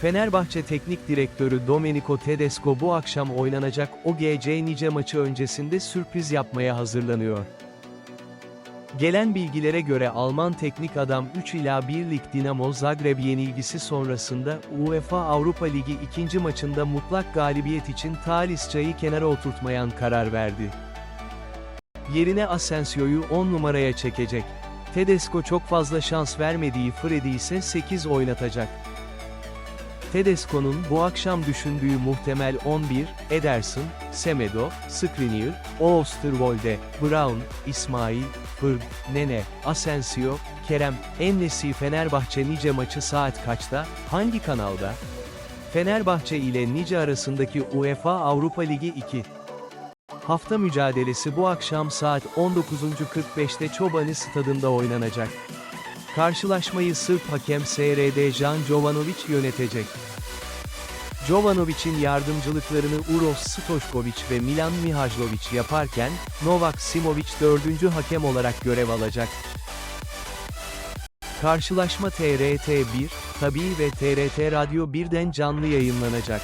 Fenerbahçe Teknik Direktörü Domenico Tedesco bu akşam oynanacak OGC Nice maçı öncesinde sürpriz yapmaya hazırlanıyor. Gelen bilgilere göre Alman teknik adam 3 ila 1 lig Dinamo Zagreb yenilgisi sonrasında UEFA Avrupa Ligi ikinci maçında mutlak galibiyet için Talisca'yı kenara oturtmayan karar verdi. Yerine Asensio'yu 10 numaraya çekecek. Tedesco çok fazla şans vermediği Fred'i ise 8 oynatacak. Tedesco'nun bu akşam düşündüğü muhtemel 11, Ederson, Semedo, Skriniar, Oosterwolde, Brown, İsmail, Fırg, Nene, Asensio, Kerem, Ennesi Fenerbahçe Nice maçı saat kaçta, hangi kanalda? Fenerbahçe ile Nice arasındaki UEFA Avrupa Ligi 2. Hafta mücadelesi bu akşam saat 19.45'te Çobani Stadında oynanacak. Karşılaşmayı Sırp hakem SRD Jan Jovanovic yönetecek. Jovanovic'in yardımcılıklarını Uros Stošković ve Milan Mihajlovic yaparken, Novak Simovic dördüncü hakem olarak görev alacak. Karşılaşma TRT 1, Tabii ve TRT Radyo 1'den canlı yayınlanacak.